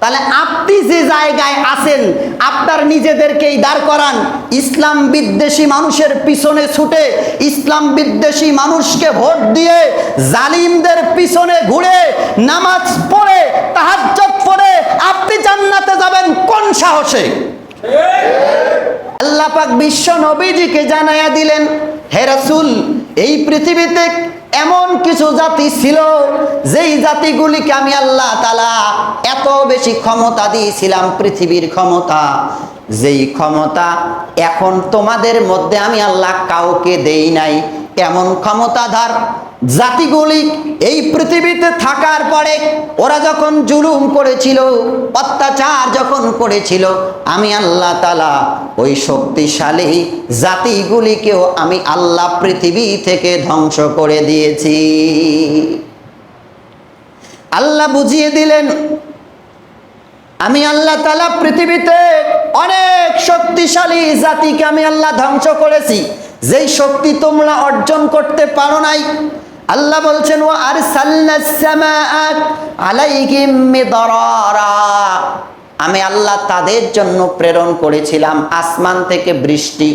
তাহলে আপনি যে জায়গায় আছেন, আপনার নিজেদেরকেই দাঁড় করান। ইসলাম বিদ্বেষী মানুষের পিছনে ছুটে, ইসলাম বিদ্বেষী মানুষকে ভোট দিয়ে জালিমদের পিছনে ঘুরে, নামাজ পড়ে তাহাজ্জত পড়ে, আপনি জান্নাতে যাবেন কোন সাহসে? আল্লাহ পাক বিশ্ব নবীজিকে জানাইয়া দিলেন, হে রাসূল, এই পৃথিবীতে এমন কিছু জাতি ছিল, যেই জাতিগুলিকে আমি আল্লাহ তালা এত বেশি ক্ষমতা দিয়েছিলাম, পৃথিবীর ক্ষমতা। যেই ক্ষমতা এখন তোমাদের মধ্যে আমি আল্লাহ কাউকে দেই নাই, এমন ক্ষমতাধার জাতিগুলি এই পৃথিবীতে থাকার পরে ওরা যখন জুলুম করেছিল, অত্যাচার যখন করেছিল, আমি আল্লাহ তালা ওই শক্তিশালী জাতিগুলিকেও আমি আল্লাহ পৃথিবী থেকে ধ্বংস করে দিয়েছি। আল্লাহ বুঝিয়ে দিলেন, আমি আল্লাহ তালা পৃথিবীতে অনেক শক্তিশালী জাতিকে আমি আল্লাহ ধ্বংস করেছি। যেই শক্তি তোমরা অর্জন করতে পারো নাই আল্লাহ বলছেন ও আর আমি আল্লাহ তাদের জন্য প্রেরণ করেছিলাম আসমান থেকে বৃষ্টি।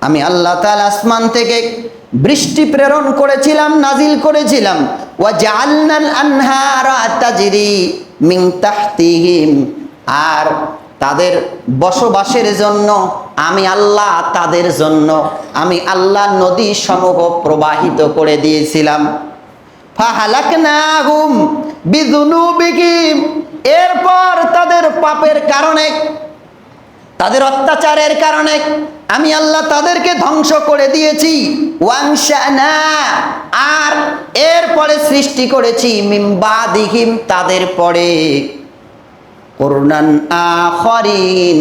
আমি আল্লাহ তাল আসমান থেকে বৃষ্টি প্রেরণ করেছিলাম, নাজিল করেছিলাম। ওয়া জাআলনাল আনহারা মিন তাহতিহিম। আর তাদের বসবাসের জন্য, আমি আল্লাহ তাদের জন্য, আমি আল্লাহ নদী সমূহ প্রবাহিত করে দিয়েছিলাম। এরপর তাদের পাপের কারণে, তাদের অত্যাচারের কারণে, আমি আল্লাহ তাদেরকে ধ্বংস করে দিয়েছি। আর এরপরে সৃষ্টি করেছি, মিম্বাদিহিম তাদের পরে। করুণান আখরিন।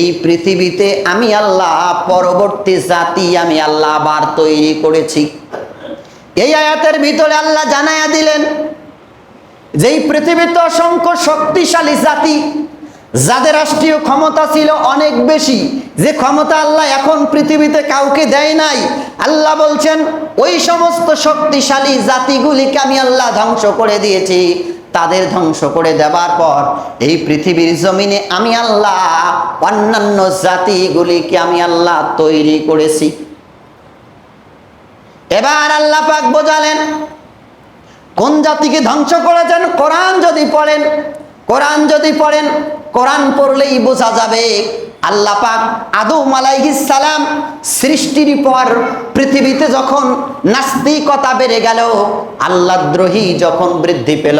এই পৃথিবীতে আমি আল্লাহ, পরবর্তী জাতি আমি আল্লাহ আবার তৈরি করেছি। এই আয়াতের ভিতরে আল্লাহ জানায়া দিলেন যে এই পৃথিবীতে অসংখ্য শক্তিশালী জাতি, যাদের রাষ্ট্রীয় ক্ষমতা ছিল অনেক বেশি, যে ক্ষমতা আল্লাহ এখন পৃথিবীতে কাউকে দেয় নাই, আল্লাহ বলছেন, ওই সমস্ত শক্তিশালী জাতিগুলিকে আমি আল্লাহ ধ্বংস করে দিয়েছি। তাদের ধ্বংস করে দেবার পর এই পৃথিবীর জমিনে আমি আল্লাহ, অন্যান্য জাতিগুলিকে আমি আল্লাহ তৈরি করেছি। এবার আল্লাহ পাক বোঝালেন, কোন জাতিকে ধ্বংস করেছেন? কোরআন যদি পড়েন, কোরআন যদি পড়েন, কোরআন পড়লেই বোঝা যাবে আল্লাহ পাক আদম সালাম সৃষ্টির পর পৃথিবীতে যখন নাস্তিকতা বেড়ে গেল আল্লাহদ্রোহী যখন বৃদ্ধি পেল।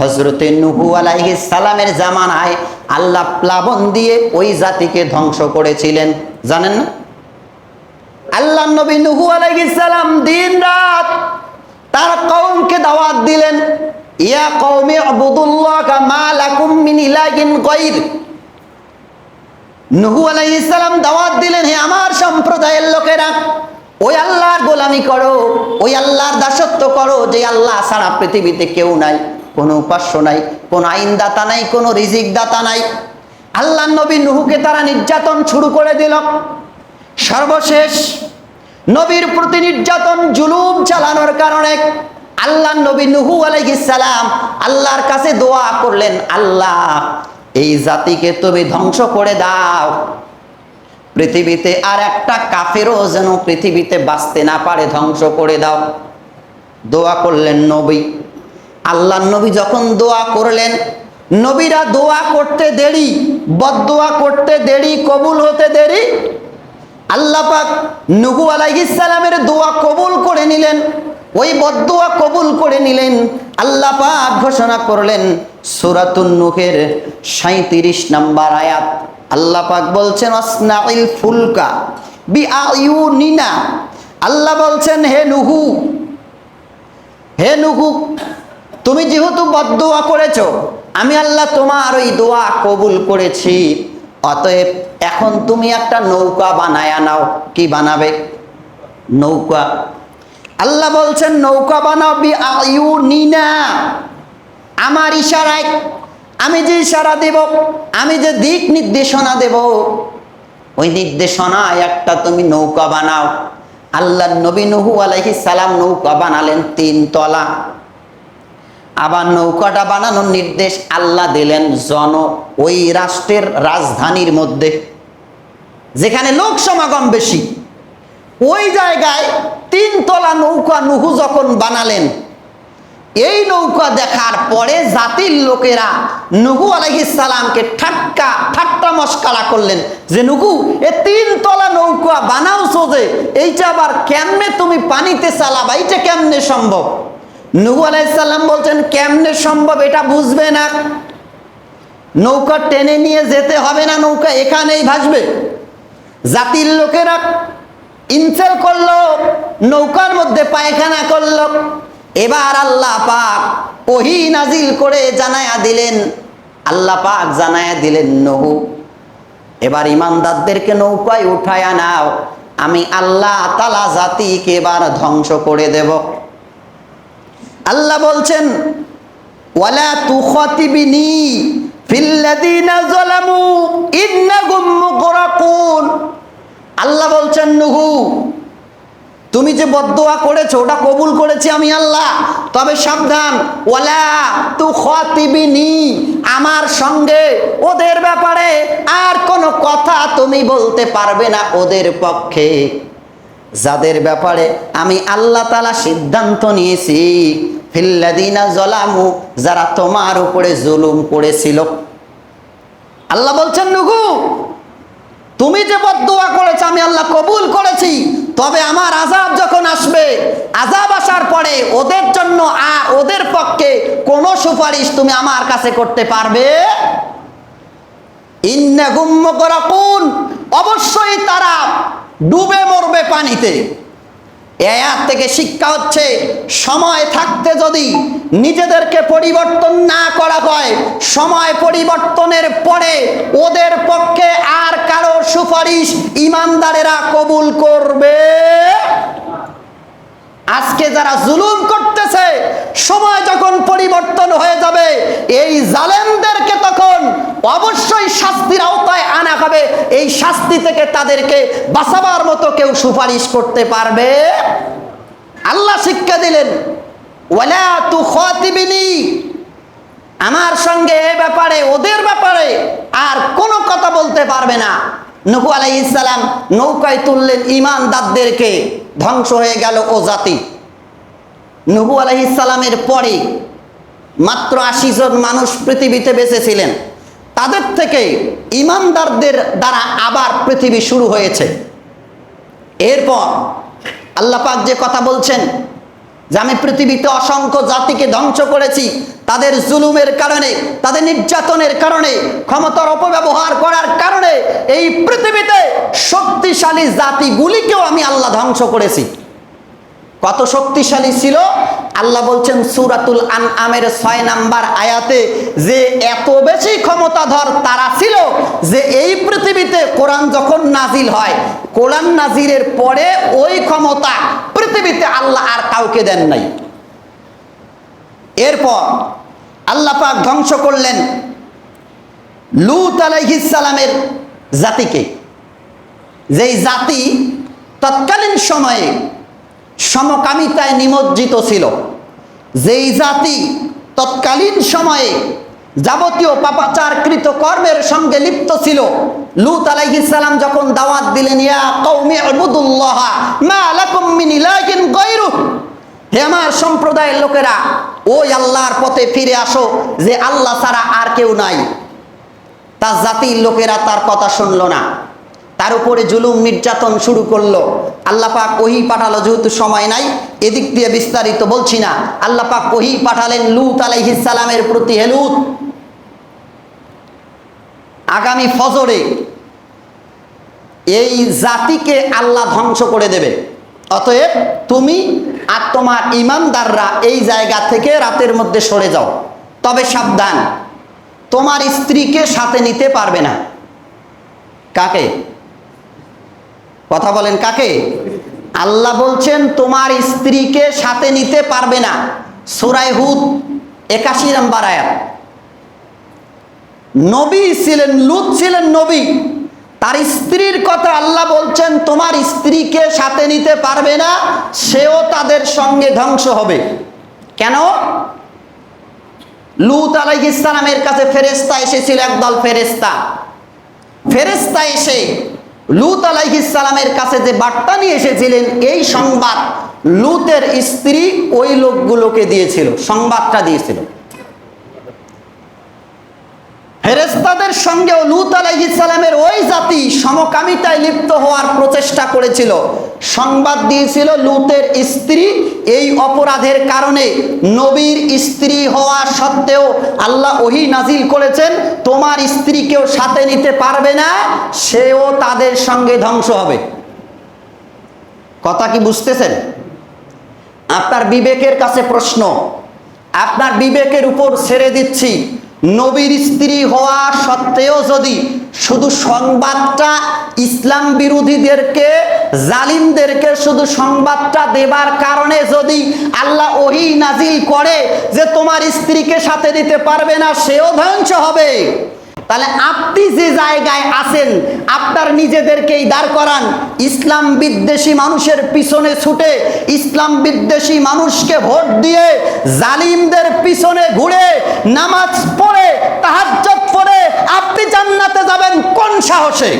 হজরতে নুহু আলাইহিস সালামের জামানায় আল্লাহ প্লাবন দিয়ে ওই জাতিকে ধ্বংস করেছিলেন। জানেন না? আল্লাহ নবী নুহু আলাইহিস সালাম দিন রাত তার কওমকে দাওয়াত দিলেন, ইয়া কওমি আবুদুল্লাহ মা লাকুম মিন ইলাহিন গায়র। নুহু আলাইহিস সালাম দাওয়াত দিলেন, হে আমার সম্প্রদায়ের লোকেরা, ওই আল্লাহর গোলামি করো, ওই আল্লাহর দাসত্ব করো, যে আল্লাহ ছাড়া পৃথিবীতে কেউ নাই। কোনো উপাস্য নাই, কোনো আইনদাতা নাই, কোনো রিজিক দাতা নাই। আল্লাহ নবী নুহুকে তারা নির্যাতন শুরু করে দিল। সর্বশেষ নবীর প্রতি নির্যাতন, জুলুম চালানোর কারণে আল্লাহ নবী নুহু সালাম আল্লাহর কাছে দোয়া করলেন, আল্লাহ, এই জাতিকে তুমি ধ্বংস করে দাও। পৃথিবীতে আর একটা কাফেরও যেন পৃথিবীতে বাঁচতে না পারে, ধ্বংস করে দাও। দোয়া করলেন নবী। আল্লাহ নবী যখন দোয়া করলেন, নবীরা দোয়া করতে দেরি, বদদোয়া করতে দেরি, কবুল হতে দেরি। আল্লাহ পাক নুহু আলাইহিস সালামের দোয়া কবুল করে নিলেন। ওই বদদোয়া কবুল করে নিলেন। আল্লাহ পাক ঘোষণা করলেন, সূরাতুন নূহের 37 নাম্বার আয়াত। আল্লাহ পাক বলছেন আসনাইল ফুলকা বি আয়ুনিনা আল্লাহ বলছেন, হে নুহু হে নুহু তুমি যেহেতু বদদোয়া করেছ, আমি আল্লাহ তোমার ওই দোয়া কবুল করেছি। অতএব এখন তুমি একটা নৌকা বানায়া নাও। কি বানাবে? নৌকা। আল্লাহ বলছেন, নৌকা বানাও বি আয়ু নিনা আমার ইশারায়, আমি যে ইশারা দেব, আমি যে দিক নির্দেশনা দেব, ওই নির্দেশনায় একটা তুমি নৌকা বানাও। আল্লাহ নবী নুহু আলাইহিস সালাম নৌকা বানালেন তিন তলা। আবার নৌকাটা বানানোর নির্দেশ আল্লাহ দিলেন জন ওই রাষ্ট্রের রাজধানীর মধ্যে। যেখানে লোক সমাগম বেশি। ওই জায়গায় তিনতলা নৌকা নুহু যখন বানালেন, এই নৌকা দেখার পরে জাতির লোকেরা নুহু আলহিসালামকে ঠাট্টা ঠাট্টা মস্কারা করলেন যে, নুহু, এ তিনতলা নৌকা বানাও সোজে এইটা আবার কেমনে তুমি পানিতে চালাবা? এইটা কেমনে সম্ভব? নুহু আলাইসাল্লাম বলছেন, কেমনে সম্ভব? এটা বুঝবে না। নৌকা টেনে নিয়ে যেতে হবে না, নৌকা এখানেই ভাসবে। জাতির লোকেরা ইনসেল করল, নৌকার মধ্যে পায়খানা করল। এবার আল্লাহ পাক ওহি নাজিল করে জানায়া দিলেন, আল্লাহ পাক জানায়া দিলেন নহু, এবার ইমানদারদেরকে নৌকায় উঠায়া নাও, আমি আল্লাহ তালা জাতিকে এবার ধ্বংস করে দেব। আল্লাহ বলছেন, ওয়ালা তুখাতিবিনি ফিল্লাযিনা যালামু ইন্নাহুম মুগরাকুন। আল্লাহ বলছেন, নুহু, তুমি যে বদদোয়া করেছ, ওটা কবুল করেছি আমি আল্লাহ। তবে সাবধান, ওয়ালা তু খাতিবিনি আমার সঙ্গে ওদের ব্যাপারে আর কোনো কথা তুমি বলতে পারবে না ওদের পক্ষে। যাদের ব্যাপারে আমি আল্লাহ তালা সিদ্ধান্ত নিয়েছি ফিল্লাদিনা জলামু যারা তোমার উপরে জুলুম করেছিল। আল্লাহ বলছেন নুগু তুমি যে বদুয়া করেছ, আমি আল্লাহ কবুল করেছি। তবে আমার আজাব যখন আসবে আজাব আসার পরে ওদের জন্য আর ওদের পক্ষে কোনো সুপারিশ তুমি আমার কাছে করতে পারবে? ইন্নে গুম্ম করাকুন অবশ্যই তারা ডুবে মরবে পানিতে। এর থেকে শিক্ষা হচ্ছে, সময় থাকতে যদি নিজেদেরকে পরিবর্তন না করা হয়, সময় পরিবর্তনের পরে ওদের পক্ষে আর কারও সুপারিশ ইমানদারেরা কবুল করবে? আজকে যারা জুলুম করতেছে সময় যখন পরিবর্তন হয়ে যাবে, এই জালেমদেরকে তখন অবশ্যই শাস্তির আওতায় আনা হবে। এই শাস্তি থেকে তাদেরকে বাঁচাবার মতো কেউ সুপারিশ করতে পারবে? আল্লাহ শিক্ষা দিলেন তু আমার সঙ্গে এ ব্যাপারে, ওদের ব্যাপারে আর কোনো কথা বলতে পারবে না। নকু আলাই ইসালাম নৌকায় তুললেন ইমানদারদেরকে। ধ্বংস হয়ে গেল ও জাতি। নবু আলহি ইসালামের পরে মাত্র আশি জন মানুষ পৃথিবীতে বেঁচেছিলেন। তাদের থেকে ইমানদারদের দ্বারা আবার পৃথিবী শুরু হয়েছে। এরপর আল্লাহ পাক যে কথা বলছেন যে আমি পৃথিবীতে অসংখ্য জাতিকে ধ্বংস করেছি, তাদের জুলুমের কারণে, তাদের নির্যাতনের কারণে, ক্ষমতার অপব্যবহার করার কারণে এই পৃথিবীতে শক্তিশালী জাতিগুলিকেও আমি আল্লাহ ধ্বংস করেছি। কত শক্তিশালী ছিল? আল্লাহ বলছেন সুরাতুল আন আমের ছয় নাম্বার আয়াতে, যে এত বেশি ক্ষমতাধর তারা ছিল যে এই পৃথিবীতে কোরআন যখন নাজিল হয়, কোরআন নাজিরের পরে ওই ক্ষমতা পৃথিবীতে আল্লাহ আর কাউকে দেন নাই। এরপর আল্লাহ পাক ধ্বংস করলেন লুত আলাইহিসালামের জাতিকে। যেই জাতি তৎকালীন সময়ে সমকামিতায় নিমজ্জিত ছিল। যেই জাতি তৎকালীন সময়ে যাবতীয় পাপাচারকৃত কর্মের সঙ্গে লিপ্ত ছিল, লুত আলাইহিসসালাম যখন দাওয়াত দিলেন, ইয়া মা লাকুম মিন ইলাহিন গায়রু। হে আমার সম্প্রদায়ের লোকেরা, ওই আল্লাহর পথে ফিরে আসো যে আল্লাহ ছাড়া আর কেউ নাই। তার জাতির লোকেরা তার কথা শুনল না। তার উপরে জুলুম নির্যাতন শুরু করল। আল্লাহ পাক ওহি পাঠালো, যেহেতু সময় নাই, এদিক দিয়ে বিস্তারিত বলছি না। আল্লাহ পাক ওহি পাঠালেন লুত আলাইহিস সালামের প্রতি হেলুত আগামী ফজরে এই জাতিকে আল্লাহ ধ্বংস করে দেবে। অতএব তুমি আর তোমার ইমানদাররা এই জায়গা থেকে রাতের মধ্যে সরে যাও। তবে সাবধান, তোমার স্ত্রীকে সাথে নিতে পারবে না। কাকে? কথা বলেন কাকে? আল্লাহ বলছেন, তোমার স্ত্রীকে সাথে নিতে পারবে না। সুরাই হুদ, একাশি নম্বর আয়াত। নবী ছিলেন, লুত ছিলেন নবী। তার স্ত্রীর কথা আল্লাহ বলছেন, তোমার স্ত্রীকে সাথে নিতে পারবে না, সেও তাদের সঙ্গে ধ্বংস হবে। কেন? লুত আলাইহিস ইসলামের কাছে ফেরেস্তা এসেছিল, একদল ফেরেস্তা ফেরেস্তা এসে লুত সালামের কাছে যে বার্তা নিয়ে এসেছিলেন, এই সংবাদ লুতের স্ত্রী ওই লোকগুলোকে দিয়েছিল, সংবাদটা দিয়েছিল। ফেরেস্তাদের সঙ্গেও লুত আলাইহিস সালামের ওই জাতি সমকামিতায় লিপ্ত হওয়ার প্রচেষ্টা করেছিল। সংবাদ দিয়েছিল লুতের স্ত্রী এই অপরাধের কারণে। নবীর স্ত্রী হওয়া সত্ত্বেও আল্লাহ ওহি নাজিল করেছেন, তোমার স্ত্রীকেও সাথে নিতে পারবে না, সেও তাদের সঙ্গে ধ্বংস হবে। কথা কি বুঝতেছেন? আপনার বিবেকের কাছে প্রশ্ন, আপনার বিবেকের উপর ছেড়ে দিচ্ছি। নবীর স্ত্রী হওয়া সত্ত্বেও যদি শুধু সংবাদটা ইসলাম বিরোধীদেরকে, জালিমদেরকে শুধু সংবাদটা দেবার কারণে যদি আল্লাহ ওহি নাজিল করে যে তোমার স্ত্রীকে সাথে দিতে পারবে না, সেও ধ্বংস হবে। তাহলে আপনি যে জায়গায় আছেন আপনার নিজেদেরকেই দাঁড় করান। ইসলাম বিদ্বেষী মানুষের পিছনে ছুটে ইসলাম বিদ্বেষী মানুষকে ভোট দিয়ে জালিমদের পিছনে ঘুরে নামাজ পড়ে তাহাজ্জত পড়ে আপনি জান্নাতে যাবেন কোন সাহসে?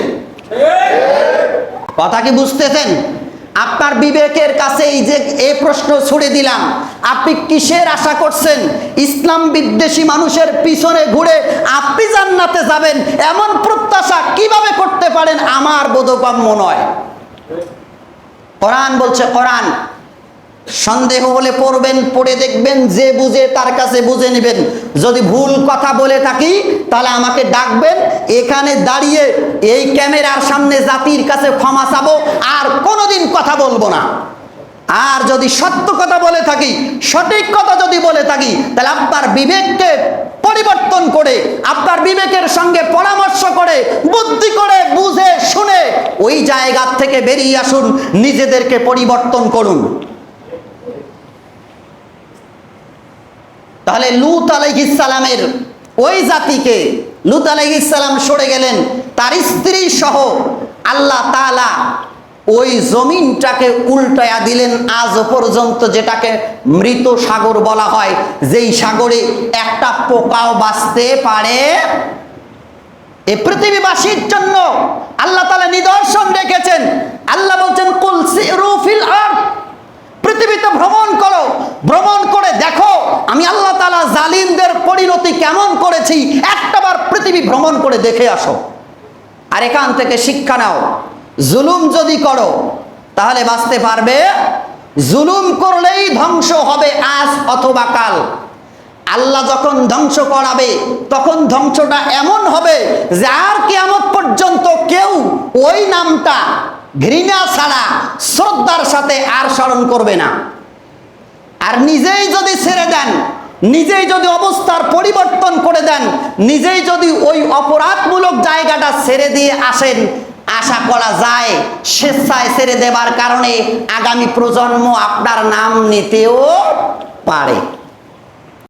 কথা কি বুঝতেছেন? আপনার বিবেকের কাছে এই যে এ প্রশ্ন ছুড়ে দিলাম। আপনি কিসের আশা করছেন? ইসলাম বিদ্বেষী মানুষের পিছনে ঘুরে আপনি জান্নাতে যাবেন, এমন প্রত্যাশা কীভাবে করতে পারেন? আমার বোধগম্য নয়। কোরআন বলছে, কোরআন সন্দেহ হলে পড়বেন, পড়ে দেখবেন, যে বুঝে তার কাছে বুঝে নেবেন। যদি ভুল কথা বলে থাকি, তাহলে আমাকে ডাকবেন, এখানে দাঁড়িয়ে এই ক্যামেরার সামনে জাতির কাছে ক্ষমা চাবো, আর কোনোদিন কথা বলব না। আর যদি সত্য কথা বলে থাকি, সঠিক কথা যদি বলে থাকি, তাহলে আপনার বিবেককে পরিবর্তন করে আপনার বিবেকের সঙ্গে পরামর্শ করে, বুদ্ধি করে, বুঝে, শুনে ওই জায়গা থেকে বেরিয়ে আসুন, নিজেদেরকে পরিবর্তন করুন। তাহলে লুত আলাইহিসালামের ওই জাতিকে, লুত আলাইহিসালাম সরে গেলেন, তার স্ত্রী সহ আল্লাহ তাআলা ওই জমিনটাকে উল্টায়া দিলেন, আজ পর্যন্ত যেটাকে মৃত সাগর বলা হয়, যেই সাগরে একটা পোকাও বাঁচতে পারে এ পৃথিবীবাসীর জন্য। আল্লাহ তাআলা নিদর্শন রেখেছেন। আল্লাহ বলছেন, কুল সিরু ফিল আরদ পৃথিবীতে ভ্রমণ করো ভ্রমণ করে দেখো আমি আল্লাহ তালা জালিমদের পরিণতি কেমন করেছি একটাবার পৃথিবী ভ্রমণ করে দেখে আসো। আর এখান থেকে শিক্ষা নাও, জুলুম যদি করো, তাহলে বাঁচতে পারবে। জুলুম করলেই ধ্বংস হবে আজ অথবা কাল। আল্লাহ যখন ধ্বংস করাবে, তখন ধ্বংসটা এমন হবে যে আর কেয়ামত পর্যন্ত কেউ ওই নামটা ঘৃণা ছাড়া, শ্রদ্ধার সাথে আর স্মরণ করবে না। আর নিজেই যদি ছেড়ে দেন নিজেই যদি অবস্থার পরিবর্তন করে দেন, নিজেই যদি ওই অপরাধমূলক জায়গাটা ছেড়ে দিয়ে আসেন, আশা করা যায় স্বেচ্ছায় ছেড়ে দেবার কারণে আগামী প্রজন্ম আপনার নাম নিতেও পারে।